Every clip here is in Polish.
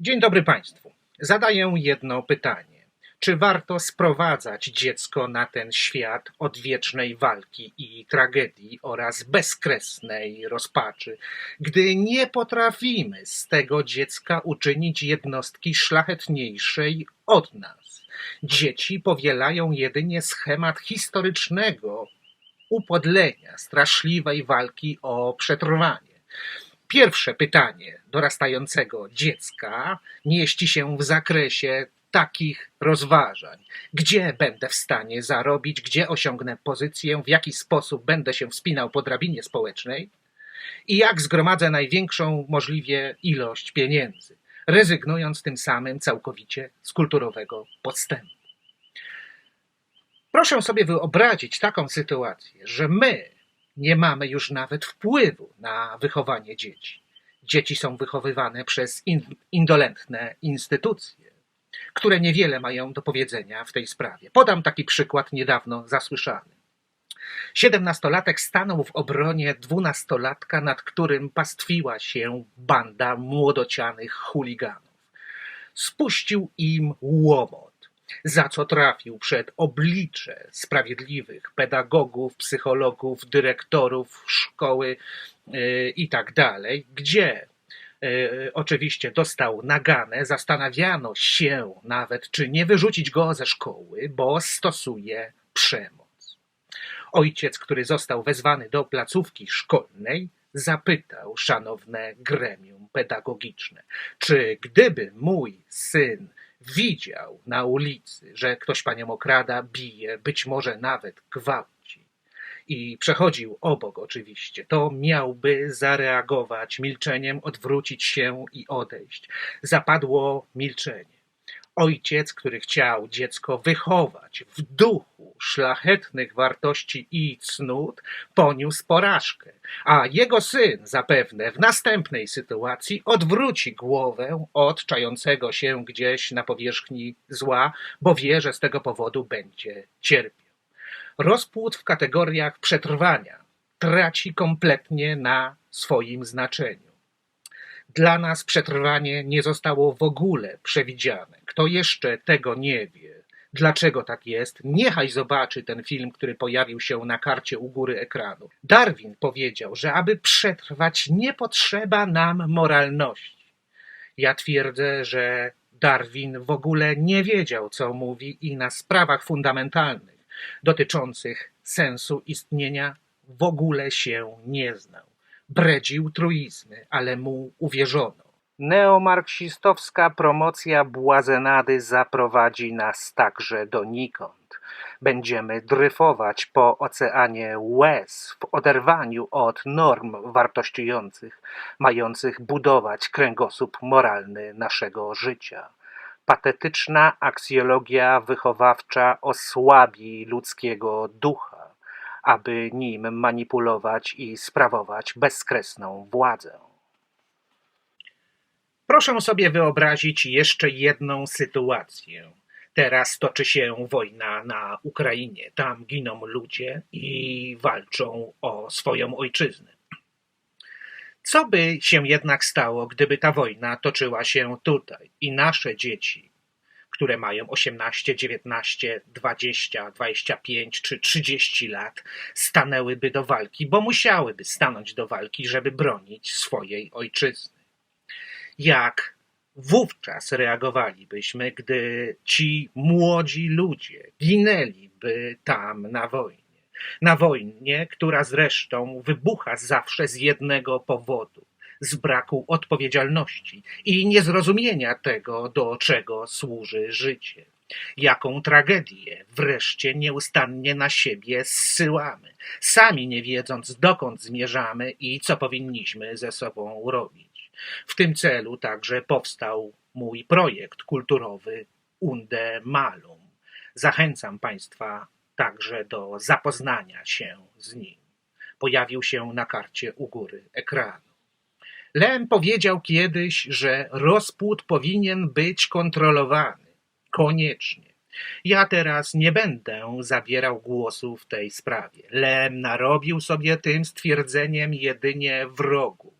Dzień dobry Państwu. Zadaję jedno pytanie. Czy warto sprowadzać dziecko na ten świat od wiecznej walki i tragedii oraz bezkresnej rozpaczy, gdy nie potrafimy z tego dziecka uczynić jednostki szlachetniejszej od nas? Dzieci powielają jedynie schemat historycznego upodlenia, straszliwej walki o przetrwanie. Pierwsze pytanie dorastającego dziecka mieści się w zakresie takich rozważań. Gdzie będę w stanie zarobić, gdzie osiągnę pozycję, w jaki sposób będę się wspinał po drabinie społecznej i jak zgromadzę największą możliwie ilość pieniędzy, rezygnując tym samym całkowicie z kulturowego podstępu. Proszę sobie wyobrazić taką sytuację, że my nie mamy już nawet wpływu na wychowanie dzieci. Dzieci są wychowywane przez in- indolentne instytucje, które niewiele mają do powiedzenia w tej sprawie. Podam taki przykład niedawno zasłyszany. Siedemnastolatek stanął w obronie dwunastolatka, nad którym pastwiła się banda młodocianych chuliganów. Spuścił im łomot, za co trafił przed oblicze sprawiedliwych pedagogów, psychologów, dyrektorów szkoły yy, i tak gdzie yy, oczywiście dostał naganę, zastanawiano się nawet, czy nie wyrzucić go ze szkoły, bo stosuje przemoc. Ojciec, który został wezwany do placówki szkolnej, zapytał szanowne gremium pedagogiczne, czy gdyby mój syn widział na ulicy, że ktoś panią okrada, bije, być może nawet gwałci i przechodził obok oczywiście, to miałby zareagować milczeniem, odwrócić się i odejść. Zapadło milczenie. Ojciec, który chciał dziecko wychować w duchu szlachetnych wartości i cnót, poniósł porażkę, a jego syn zapewne w następnej sytuacji odwróci głowę od czającego się gdzieś na powierzchni zła, bo wie, że z tego powodu będzie cierpiał. Rozpłód w kategoriach przetrwania traci kompletnie na swoim znaczeniu. Dla nas przetrwanie nie zostało w ogóle przewidziane. Kto jeszcze tego nie wie, dlaczego tak jest, niechaj zobaczy ten film, który pojawił się na karcie u góry ekranu. Darwin powiedział, że aby przetrwać, nie potrzeba nam moralności. Ja twierdzę, że Darwin w ogóle nie wiedział, co mówi i na sprawach fundamentalnych dotyczących sensu istnienia w ogóle się nie znał. Bredził truizmy, ale mu uwierzono. Neomarksistowska promocja błazenady zaprowadzi nas także donikąd. Będziemy dryfować po oceanie łez w oderwaniu od norm wartościujących, mających budować kręgosłup moralny naszego życia. Patetyczna aksjologia wychowawcza osłabi ludzkiego ducha, aby nim manipulować i sprawować bezkresną władzę. Proszę sobie wyobrazić jeszcze jedną sytuację. Teraz toczy się wojna na Ukrainie. Tam giną ludzie i walczą o swoją ojczyznę. Co by się jednak stało, gdyby ta wojna toczyła się tutaj i nasze dzieci, które mają 18, 19, 20, 25 czy 30 lat, stanęłyby do walki, bo musiałyby stanąć do walki, żeby bronić swojej ojczyzny? Jak wówczas reagowalibyśmy, gdy ci młodzi ludzie ginęliby tam na wojnie. Na wojnie, która zresztą wybucha zawsze z jednego powodu z braku odpowiedzialności i niezrozumienia tego, do czego służy życie. Jaką tragedię wreszcie nieustannie na siebie zsyłamy, sami nie wiedząc, dokąd zmierzamy i co powinniśmy ze sobą robić. W tym celu także powstał mój projekt kulturowy Unde Malum. Zachęcam Państwa także do zapoznania się z nim. Pojawił się na karcie u góry ekranu. Lem powiedział kiedyś, że rozpłód powinien być kontrolowany. Koniecznie. Ja teraz nie będę zabierał głosu w tej sprawie. Lem narobił sobie tym stwierdzeniem jedynie wrogów.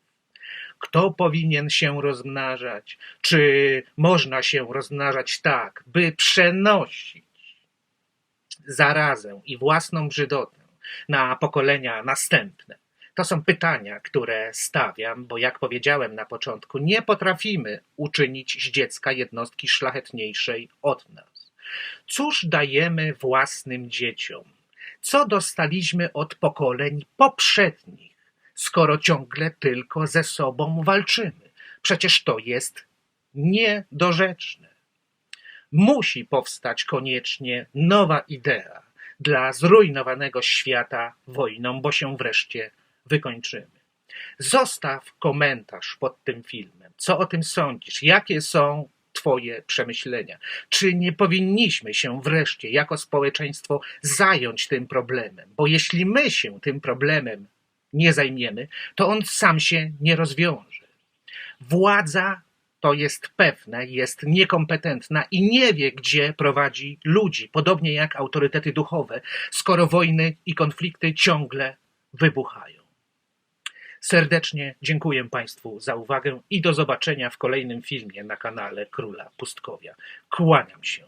Kto powinien się rozmnażać, czy można się rozmnażać tak, by przenosić zarazę i własną brzydotę na pokolenia następne. To są pytania, które stawiam, bo jak powiedziałem na początku, nie potrafimy uczynić z dziecka jednostki szlachetniejszej od nas. Cóż dajemy własnym dzieciom? Co dostaliśmy od pokoleń poprzednich, skoro ciągle tylko ze sobą walczymy? Przecież to jest niedorzeczne. Musi powstać koniecznie nowa idea dla zrujnowanego świata wojną, bo się wreszcie wykończymy. Zostaw komentarz pod tym filmem. Co o tym sądzisz? Jakie są Twoje przemyślenia? Czy nie powinniśmy się wreszcie jako społeczeństwo zająć tym problemem? Bo jeśli my się tym problemem nie zajmiemy, to on sam się nie rozwiąże. Władza to jest pewne, jest niekompetentna i nie wie, gdzie prowadzi ludzi, podobnie jak autorytety duchowe, skoro wojny i konflikty ciągle wybuchają. Serdecznie dziękuję Państwu za uwagę i do zobaczenia w kolejnym filmie na kanale Króla Pustkowia. Kłaniam się.